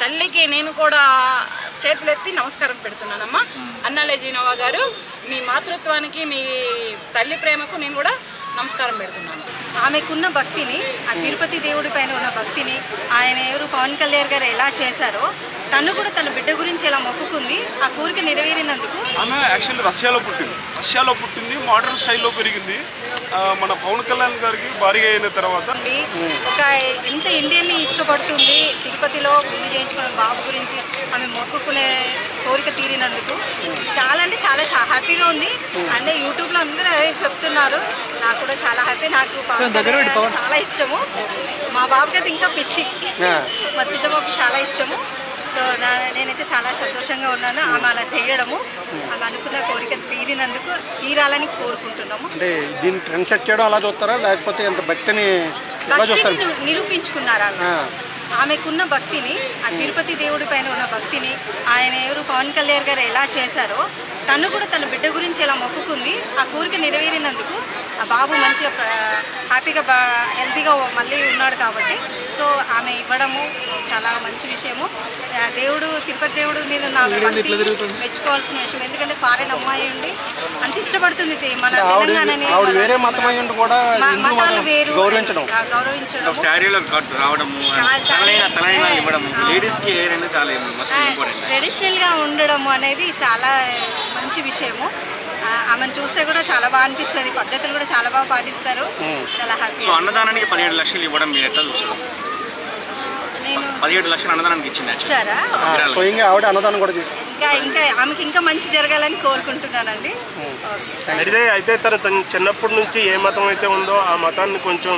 తల్లికి నేను కూడా చేతులెత్తి నమస్కారం పెడుతున్నానమ్మా. అన్నాలే జీనోవా గారు మీ మాతృత్వానికి మీ తల్లి ప్రేమకు నేను కూడా నమస్కారం పెడుతున్నాను. ఆమెకున్న భక్తిని ఆ తిరుపతి దేవుడి పైన ఉన్న భక్తిని ఆయన ఎవరు పవన్ కళ్యాణ్ గారు ఎలా చేశారో తను కూడా తన బిడ్డ గురించి ఎలా మొక్కుకుంది ఆ కోరిక నెరవేరినందుకు ఆమె యాక్చువల్లీ రష్యాలో పుట్టింది. రష్యాలో పుట్టింది మోడర్న్ స్టైల్లో పెరిగింది. మన పవన్ కళ్యాణ్ గారికి భారీగా అయిన తర్వాత. ఒక ఎంత ఇండియన్ని ఇష్టపడుతుంది తిరుపతిలో పెళ్ళి చేయించుకున్న బాబు గురించి ఆమె మొక్కుకునే కోరిక తీరినందుకు. చాలా అంటే చాలా హ్యాపీగా ఉంది. అంటే యూట్యూబ్లో అందరూ అదే చెప్తున్నారు. నాకు కూడా చాలా హ్యాపీ నాకు పవన్ కళ్యాణ్ గారు చాలా ఇష్టము. మా బాబుకి అయితే ఇంకా పిచ్చి. మా చిన్న బాబుకి చాలా ఇష్టము. సో నా నేనైతే చాలా సంతోషంగా ఉన్నాను. ఆమె అలా చేయడము. ఆమె అనుకున్న కోరిక తీరినందుకు తీరాలని కోరుకుంటున్నాము. అంటే దీన్ని ట్రెండ్ సెట్ చేయడం అలా చూస్తారా? లేకపోతే ఎంత భక్తిని నిరూపించుకున్నారు ఆమె. ఆమెకున్న భక్తిని ఆ తిరుపతి దేవుడి పైన ఉన్న భక్తిని ఆయన ఎవరు? పవన్ కళ్యాణ్ గారు ఎలా చేశారో తను కూడా తన బిడ్డ గురించి ఎలా మొక్కుకుంది ఆ కోరిక నెరవేరినందుకు బాబు మంచిగా హ్యాపీగా బా హెల్తీగా మళ్ళీ ఉన్నాడు కాబట్టి. సో ఆమె ఇవ్వడము చాలా మంచి విషయము. దేవుడు తిరుపతి దేవుడు మీద భక్తి మెచ్చుకోవాల్సిన విషయం. ఎందుకంటే ఫారెన్ అమ్మాయి ఉండి అంత ఇష్టపడుతుంది మన తెలంగాణని మతాలు మతం వేరు గౌరవించడం. ట్రెడిషనల్గా ఉండడం అనేది చాలా మంచి విషయము. ఆమెను చూస్తే కూడా చాలా బాగా అనిపిస్తుంది. పద్ధతులు కూడా చాలా బాగా పాటిస్తారు. చాలా హ్యాపీ సో అన్నదానానికి పదిహేడు లక్షలు ఇవ్వడం మీరు ఎట్లా చూస్తారు? నేను పదిహేడు లక్షలు అన్నదానానికి ఇచ్చింది. ఇచ్చారా? ఆవిడ అన్నదానం కూడా చేశారు ఇంకా ఇంకా ఆమెకి ఇంకా మంచి జరగాలని కోరుకుంటున్నానండి. అయితే అయితే తను చిన్నప్పటి నుంచి ఏ మతం అయితే ఉందో ఆ మతాన్ని కొంచెం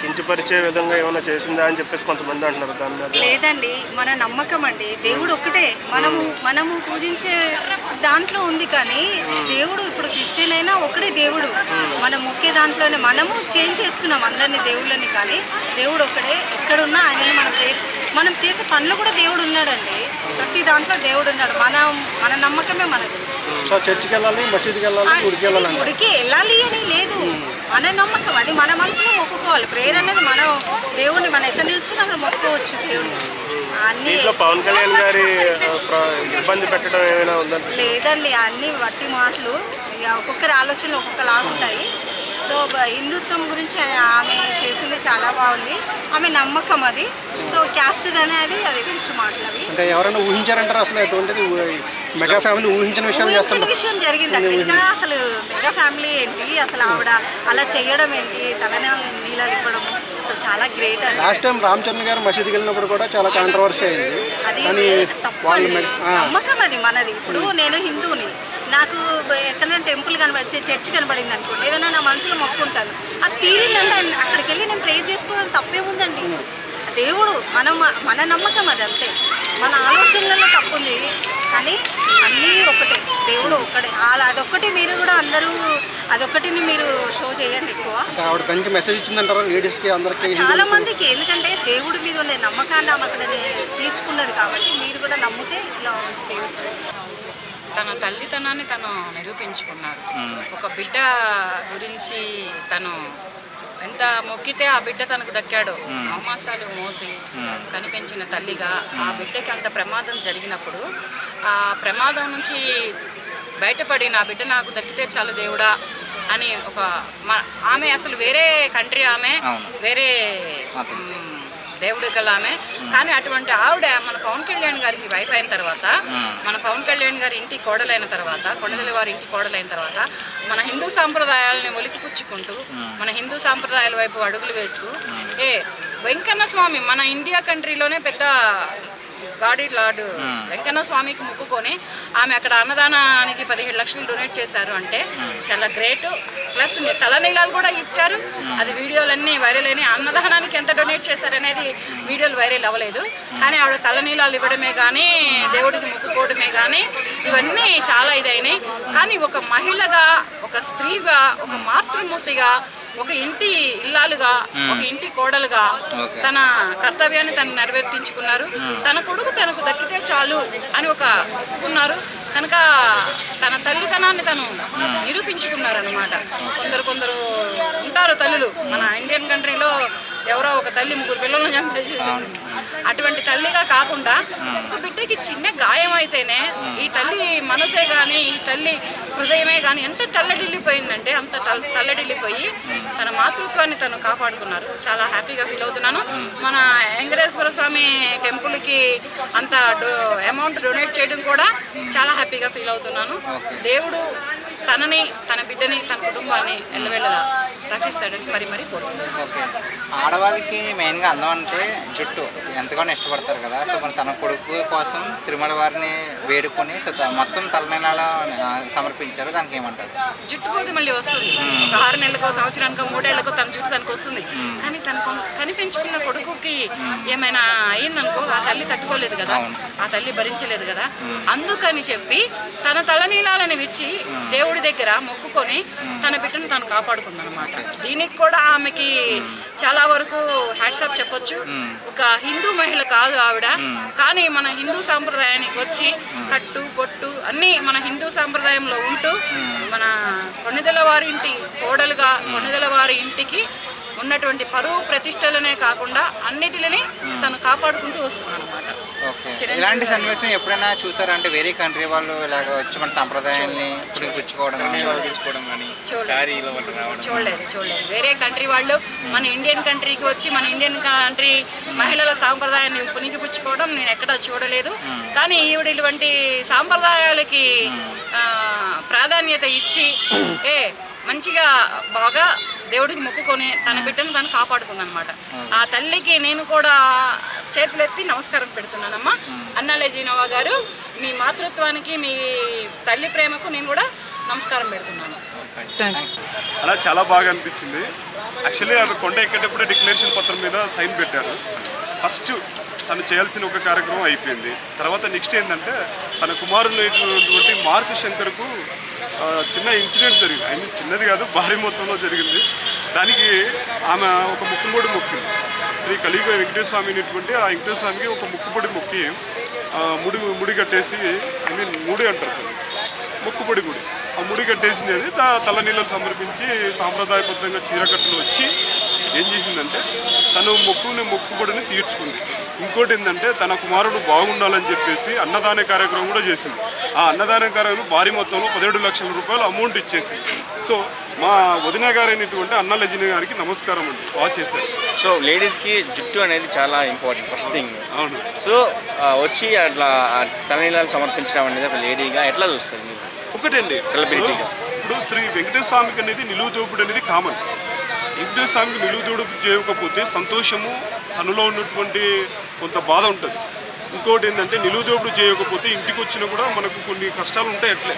కించపరిచే విధంగా ఏమైనా చేసిందా అని చెప్పేసి కొంతమంది అంటున్నారు. దాని మీద లేదండి మన నమ్మకం అండి. దేవుడు ఒక్కటే. మనము మనము పూజించే దాంట్లో ఉంది కానీ దేవుడు ఇప్పుడు క్రిస్టియన్ అయినా ఒకటే దేవుడు మనం మొక్కే దాంట్లోనే మనము చేంజ్ చేస్తున్నాం అందరినీ దేవుళ్ళని కానీ దేవుడు ఒక్కడే. ఎక్కడున్నా ఆయనని మనం మనం చేసే పనులు కూడా దేవుడు ఉన్నాడండి. ప్రతి దాంట్లో దేవుడు ఉన్నాడు. మన మన నమ్మకమే మనది. సో చర్చికి వెళ్ళాలి మసీదుకి వెళ్ళాలి గుడికి వెళ్ళాలి గుడికి వెళ్ళాలి అని లేదు. మన నమ్మకం అది మన మనసులో మొక్కుకోవాలి ప్రేయర్ అనేది మనం దేవుడిని మనం ఎక్కడ నిల్చున్నా అక్కడ మొక్కుకోవచ్చు దేవుడిని దీంట్లో పవన్ కళ్యాణ్ గారి ఇబ్బంది పెట్టడం ఏమైనా ఉందని లేదండి అన్ని వట్టి మాటలు. ఇక ఒక్కొక్కరి ఆలోచనలు ఒక్కొక్కలాగా ఉంటాయి. సో హిందుత్వం గురించి ఆమె చేసింది చాలా బాగుంది. ఆమె నమ్మకం అది. సో క్యాస్ట్ అనేది అది గురించి మాటలు అవి అంటే ఎవరైనా ఊహించారంటారా? అసలు ఎటువంటిది మెగా ఫ్యామిలీ ఊహించిన విషయాలు ఊహించిన విషయం జరిగిందండి ఇంకా అసలు మెగా ఫ్యామిలీ ఏంటి? అసలు ఆవిడ అలా చేయడం ఏంటి? తలనే నీళ్ళలు ఇవ్వడం అసలు చాలా గ్రేట్ అండి. లాస్ట్ టైం రామ్ చరణ్ గారు మసీదుకి వెళ్ళినప్పుడు కూడా చాలా కాంట్రవర్సీ అయింది. అది వాళ్ళు నమ్మకం అది మనది. ఇప్పుడు నేను హిందువుని నాకు ఎక్కడైనా టెంపుల్ కనబడి చర్చ్ కనబడింది అనుకోండి ఏదైనా నా మనసులో మొక్కుంటాను అది తీరిందంటే అక్కడికి వెళ్ళి నేను ప్రేర్ చేసుకోవడం తప్పేముందండి దేవుడు మన మన నమ్మకం అది అంతే. మన ఆలోచనలలో తప్పు ఉంది కానీ అన్నీ ఒకటే. దేవుడు ఒక్కడే. అలా అదొక్కటి మీరు కూడా అందరూ అదొక్కటిని మీరు షో చేయండి ఎక్కువ. అంటే ఆవిడ మంచి మెసేజ్ ఇచ్చిందంటారా? లేడీస్కి అందరికీ? చాలా మందికి. ఎందుకంటే దేవుడి మీద ఉండే నమ్మకాన్ని ఆమె అక్కడ తీర్చుకున్నది కాబట్టి మీరు కూడా నమ్మితే ఇలా చేయొచ్చు. తన తల్లితనాన్ని తను నిరూపించుకున్నారు. ఒక బిడ్డ గురించి తను ఎంత మొక్కితే ఆ బిడ్డ తనకు దక్కాడో. అవమాసాలు మోసి కనిపించిన తల్లిగా ఆ బిడ్డకి అంత ప్రమాదం జరిగినప్పుడు ఆ ప్రమాదం నుంచి బయటపడి నా బిడ్డ నాకు దక్కితే చాలు దేవుడా అని ఒక మ- ఆమె అసలు వేరే కంట్రీ ఆమె వేరే దేవుడు గల ఆమె కానీ అటువంటి ఆవిడ మన పవన్ కళ్యాణ్ గారికి వైఫ్ అయిన తర్వాత మన పవన్ కళ్యాణ్ గారి ఇంటి కోడలైన తర్వాత కొండదల్లి వారి ఇంటి కోడలైన తర్వాత మన హిందూ సాంప్రదాయాలని ఒలికిపుచ్చుకుంటూ మన హిందూ సాంప్రదాయాల వైపు అడుగులు వేస్తూ ఏ వెంకన్న స్వామి మన ఇండియా కంట్రీలోనే పెద్ద గాడి లార్డ్ వెంకన్న స్వామికి మొక్కుకొని ఆమె అక్కడ అన్నదానానికి పదిహేడు లక్షలు డొనేట్ చేశారు అంటే చాలా గ్రేట్. ప్లస్ తలనీలాలు కూడా ఇచ్చారు. అది వీడియోలన్నీ వైరల్ అయినాయి. అన్నదానానికి ఎంత డొనేట్ చేశారనేది వీడియోలు వైరల్ అవ్వలేదు. కానీ ఆవిడ తలనీలాలు ఇవ్వడమే కానీ దేవుడికి మొక్కుకోవడమే కానీ ఇవన్నీ చాలా ఇదైనాయి. కానీ ఒక మహిళగా ఒక స్త్రీగా ఒక మాతృమూర్తిగా ఒక ఇంటి ఇల్లాలుగా ఒక ఇంటి కోడలుగా తన కర్తవ్యాన్ని తను నెరవేర్తించుకున్నారు తన కొడుకు తనకు దక్కితే చాలు అని ఒక ఒప్పుకున్నారు. కనుక తన తల్లితనాన్ని తను నిరూపించుకున్నారు అనమాట కొందరు కొందరు ఉంటారు తల్లులు. మన ఇండియన్ కంట్రీలో ఎవరో ఒక తల్లి ముగ్గురు పిల్లలను చంపేసేసేసింది అటువంటి తల్లిగా కాకుండా ఒక బిడ్డకి చిన్న గాయం అయితేనే ఈ తల్లి మనసే కానీ ఈ తల్లి హృదయమే కానీ ఎంత తల్లడిల్లిపోయిందంటే అంత తల్- తల్లడిల్లిపోయి తన మాతృత్వాన్ని తను కాపాడుకున్నారు. చాలా హ్యాపీగా ఫీల్ అవుతున్నాను. మన వెంకటేశ్వర స్వామి టెంపుల్కి అంత అమౌంట్ డొనేట్ చేయడం కూడా చాలా హ్యాపీగా ఫీల్ అవుతున్నాను. దేవుడు తనని తన బిడ్డని తన కుటుంబాన్ని ఎల్లవేళలా రక్షిస్తాడని మరి మరి కోరుకుంటున్నాను ఓకే. ఆడవాళ్ళకి మెయిన్గా అందం అంటే జుట్టు. ఎంతగానో ఇష్టపడతారు కదా. సో మరి తన కొడుకు కోసం తిరుమల వారిని వేడుకొని సో త- మొత్తం తలనీలాలో సమర్పించారు. దానికి ఏమంటారు? జుట్టు పోతే మళ్ళీ వస్తుంది. ఒక ఆరు నెలలకో సంవత్సరానికో మూడేళ్ళకో తన జుట్టు తనకు వస్తుంది. కానీ తనకు కనిపించుకున్న కొడుకుకి ఏమైనా అయిందనుకో ఆ తల్లి తట్టుకోలేదు కదా. ఆ తల్లి భరించలేదు కదా. అందుకని చెప్పి తన తలనీలాలని విచ్చి దేవుడి దగ్గర మొక్కుకొని తన బిడ్డను తను కాపాడుకుందనమాట. దీనికి కూడా ఆమెకి చాలా వరకు హ్యాట్సాప్ చెప్పొచ్చు. ఒక హిందూ మహిళ కాదు ఆవిడ. కానీ మన హిందూ సాంప్రదాయానికి వచ్చి కట్టు పొట్టు అన్నీ మన హిందూ సాంప్రదాయంలో ఉంటూ మన కొన్నిదల వారి ఇంటి కోడలుగా కొన్నిదల వారి ఇంటికి ఉన్నటువంటి పరువు ప్రతిష్టలనే కాకుండా అన్నిటిని తను కాపాడుకుంటూ వస్తున్నాను అనమాట ఓకే ఇలాంటి సన్నివేశం ఎప్పుడైనా చూసారా? అంటే వేరే కంట్రీ వాళ్ళు ఇలాగ వచ్చి మన సంప్రదాయాన్ని పుచ్చుకోవడం కానీ? తీసుకోవడం కానీ చూడలేదు. చూడలేదు వేరే కంట్రీ వాళ్ళు మన ఇండియన్ కంట్రీకి వచ్చి మన ఇండియన్ కంట్రీ మహిళల సాంప్రదాయాన్ని పుణికిపుచ్చుకోవడం నేను ఎక్కడా చూడలేదు. కానీ ఈవిడ ఇటువంటి సాంప్రదాయాలకి ఆ, ప్రాధాన్యత ఇచ్చి ఏ మంచిగా బాగా దేవుడికి మొక్కుకొని తన బిడ్డను తను కాపాడుకుందనమాట ఆ తల్లికి నేను కూడా చేతులెత్తి నమస్కారం పెడుతున్నానమ్మా. అన్నాలేజీనోవా గారు మీ మాతృత్వానికి మీ తల్లి ప్రేమకు నేను కూడా నమస్కారం పెడుతున్నాను. అలా చాలా బాగా అనిపించింది. యాక్చువల్లీ ఆమె కొండ ఎక్కేటప్పుడు డిక్లరేషన్ పత్రం మీద సైన్ పెట్టారు. ఫస్ట్ తను చేయాల్సిన ఒక కార్యక్రమం అయిపోయింది. తర్వాత నెక్స్ట్ ఏంటంటే తన కుమారులైనటువంటి మార్క్ శంకర్కు చిన్న ఇన్సిడెంట్ జరిగింది. ఐ మీన్ చిన్నది కాదు భారీ మొత్తంలో జరిగింది. దానికి ఆమె ఒక ముక్కుబొడి మొక్కింది. శ్రీ కలియుగ వెంకటేశ్వర స్వామి అనేటువంటి ఆ వెంకటేశ్వర స్వామికి ఒక ముక్కుబొడి మొక్కి ముడి ముడి కట్టేసి ఐ మీన్ ముడి అంటారు ముక్కుపొడి గుడి ఆ ముడి కట్టేసింది అది దా తలనీళ్ళను సమర్పించి సాంప్రదాయబద్ధంగా చీరకట్టలు వచ్చి ఏం చేసిందంటే తను మొక్కుని మొక్కుబడిని తీర్చుకుంది. ఇంకోటి ఏంటంటే తన కుమారుడు బాగుండాలని చెప్పేసి అన్నదాన కార్యక్రమం కూడా చేసింది. ఆ అన్నదాన కార్యక్రమం భారీ మొత్తంలో పదిహేడు లక్షల రూపాయలు అమౌంట్ ఇచ్చేసింది సో మా వదిన గారైనటువంటి అన్న లజిన గారికి నమస్కారం అండి. బాగా చేశారు. సో లేడీస్కి జుట్టు అనేది చాలా ఇంపార్టెంట్ ఫస్ట్ థింగ్. అవును. సో వచ్చి అట్లా తలనీలాలు సమర్పించడం అనేది ఒక లేడీగా ఎట్లా చూస్తుంది మీరు? ఒకటండి Celebrity-గా. ఇప్పుడు శ్రీ వెంకటేశ్వర స్వామికి అనేది నిలువు దోపుడు అనేది కామన్. వెంకటేశ్వర స్వామికి నిలువు దోపుడు చేయకపోతే సంతోషము తనలో ఉన్నటువంటి కొంత బాధ ఉంటుంది. ఇంకోటి ఏంటంటే నిలువు దోపుడు చేయకపోతే ఇంటికి వచ్చినా కూడా మనకు కొన్ని కష్టాలు ఉంటాయి అట్లే.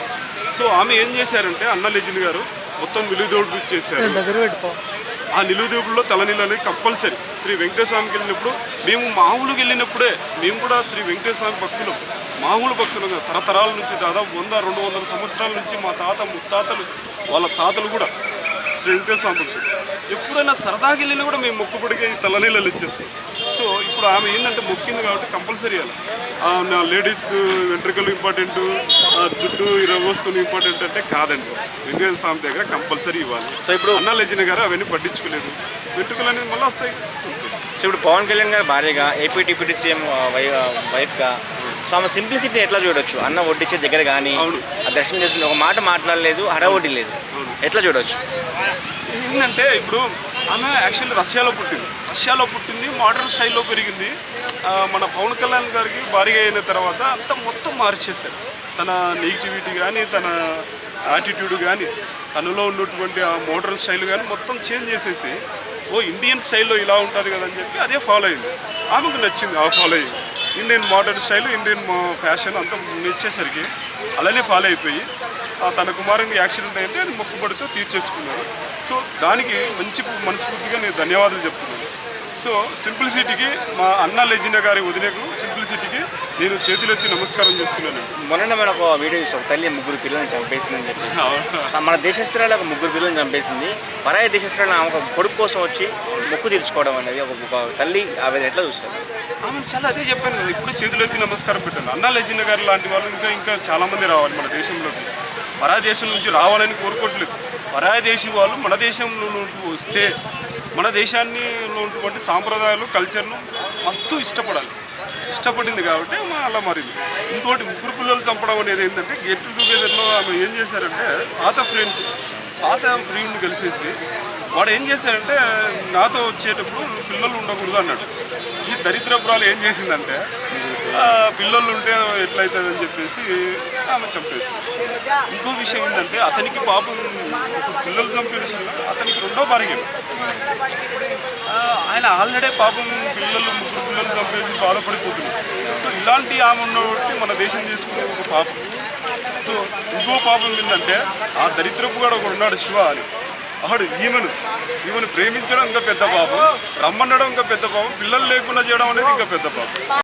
సో ఆమె ఏం చేశారంటే అన్న లెజిన్ గారు మొత్తం నిలువు దోపుడు చేశారు ఆ నిలువుదేవుడిలో తలనీళ్ళు అనేది కంపల్సరీ. శ్రీ వెంకటేశ్వర స్వామికి వెళ్ళినప్పుడు మేము మామూలుగా వెళ్ళినప్పుడే మేము కూడా శ్రీ వెంకటేశ్వర స్వామి భక్తులం. మామూలు భక్తులు. తరతరాల నుంచి దాదాపు వంద రెండు వందల సంవత్సరాల నుంచి మా తాత ముత్తాతలు వాళ్ళ తాతలు కూడా శ్రీ వెంకటేశ్వర స్వామి భక్తులు. ఎప్పుడైనా సరదాకి వెళ్ళినా కూడా మేము మొక్కుబడికి ఈ తలనీళ్ళు ఇచ్చేస్తాం. సో ఇప్పుడు ఆమె ఏంటంటే మొక్కింది కాబట్టి కంపల్సరీ అలా. లేడీస్కు వెంట్రుకలు ఇంపార్టెంట్ జుట్టు ఇరవై పోసుకుని ఇంపార్టెంట్ అంటే కాదండి. వెంకటేశ్వర స్వామి దగ్గర కంపల్సరీ ఇవ్వాలి. సో ఇప్పుడు అన్నా లెజిన గారు అవన్నీ పట్టించుకోలేదు. వెంట్రుకలు అనేది మళ్ళీ వస్తాయి. సో ఇప్పుడు పవన్ కళ్యాణ్ గారు భార్యగా ఏపీ డిప్యూటీ సీఎం వైఫ్గా సో ఆమె సింప్లిసిటీ ఎట్లా చూడొచ్చు? అన్న వడ్డించే దగ్గర కానీ. ఆ దర్శనం చేసిన ఒక మాట మాట్లాడలేదు హడావడ్డీ లేదు. ఎట్లా చూడొచ్చు? ఏంటంటే ఇప్పుడు ఆమె యాక్చువల్లీ రష్యాలో పుట్టింది. రష్యాలో పుట్టింది మోడర్న్ స్టైల్లో పెరిగింది. మన పవన్ కళ్యాణ్ గారికి భారీగా అయిన తర్వాత అంతా మొత్తం మార్చేశారు. తన నెగిటివిటీ కానీ తన యాటిట్యూడ్ కానీ తనలో ఉన్నటువంటి ఆ మోడర్న్ స్టైల్ కానీ మొత్తం చేంజ్ చేసేసి ఓ ఇండియన్ స్టైల్లో ఇలా ఉంటుంది కదా అని చెప్పి అదే ఫాలో అయింది. ఆమెకు నచ్చింది ఆ ఫాలో అయ్యి. Indian modern style Indian fashion అంతా నచ్చేసరికి అలానే ఫాలో అయిపోయి తన కుమారునికి యాక్సిడెంట్ అయితే అది మొక్కుబడితో తీర్చేసుకున్నారు. సో దానికి మంచి మనస్ఫూర్తిగా నేను ధన్యవాదాలు చెప్తున్నాను. సో సింప్లిసిటీకి మా అన్న లెజిన గారి వదినకు సింప్లిసిటీకి నేను చేతులెత్తి నమస్కారం చేస్తున్నాను. మొన్న మన ఒక వీడియో చూసాం తల్లి ముగ్గురు పిల్లల్ని చంపేసిందని చెప్పేసి. మన దేశస్త్రాలు ఒక ముగ్గురు పిల్లల్ని చంపేసింది. పరాయి దేశస్త్రాలు ఆమె ఒక కొడుకు కోసం వచ్చి మొక్కు తీర్చుకోవడం అనేది ఒక తల్లి ఆమె ఎట్లా చూస్తారు? ఆమె చాలా అదే చెప్పాను కదా ఇప్పుడు చేతులెత్తి నమస్కారం పెట్టాను. అన్నా లెజిన గారు లాంటి వాళ్ళు ఇంకా ఇంకా చాలా మంది రావాలి మన దేశంలోకి. పరాయ దేశం నుంచి రావాలని కోరుకోవట్లేదు. పరాయ దేశీ వాళ్ళు మన దేశంలో వస్తే మన దేశాన్ని ఉన్నటువంటి సాంప్రదాయాలు కల్చర్ను మస్తు ఇష్టపడాలి. ఇష్టపడింది కాబట్టి మా అలా మారింది. ఇంకోటి ముగ్గురు పిల్లలు చంపడం అనేది ఏంటంటే గెట్ టుగెదర్లో ఆమె ఏం చేశారంటే పాత ఫ్రెండ్స్ పాత ప్రియుడిని కలిసేసి వాడు ఏం చేశారంటే నాతో వచ్చేటప్పుడు పిల్లలు ఉండకూడదు అన్నాడు. ఈ దరిద్రపురాలు ఏం చేసిందంటే పిల్లలు ఉంటే ఎట్లయితుందని చెప్పేసి ఆమె చంపేసింది. ఇంకో విషయం ఏంటంటే అతనికి పాపం పిల్లలు చంపిన అతనికి రెండో భార్య. ఆయన ఆల్రెడీ పాపం పిల్లలు ముగ్గురు పిల్లలు చంపేసి బాధపడిపోతున్నారు. సో ఇలాంటి ఆమె ఉన్నటువంటి మన దేశం చేసుకునే ఒక పాపం. సో ఇంకో పాపం ఏంటంటే ఆ దరిద్రపు కూడా ఒకడు ఉన్నాడు శివ అని. ఆడు ఈమెను ఈమెను ప్రేమించడం ఇంకా పెద్ద పాపం రమ్మనడం ఇంకా పెద్ద పాపం పిల్లలు లేకుండా చేయడం అనేది ఇంకా పెద్ద పాపం.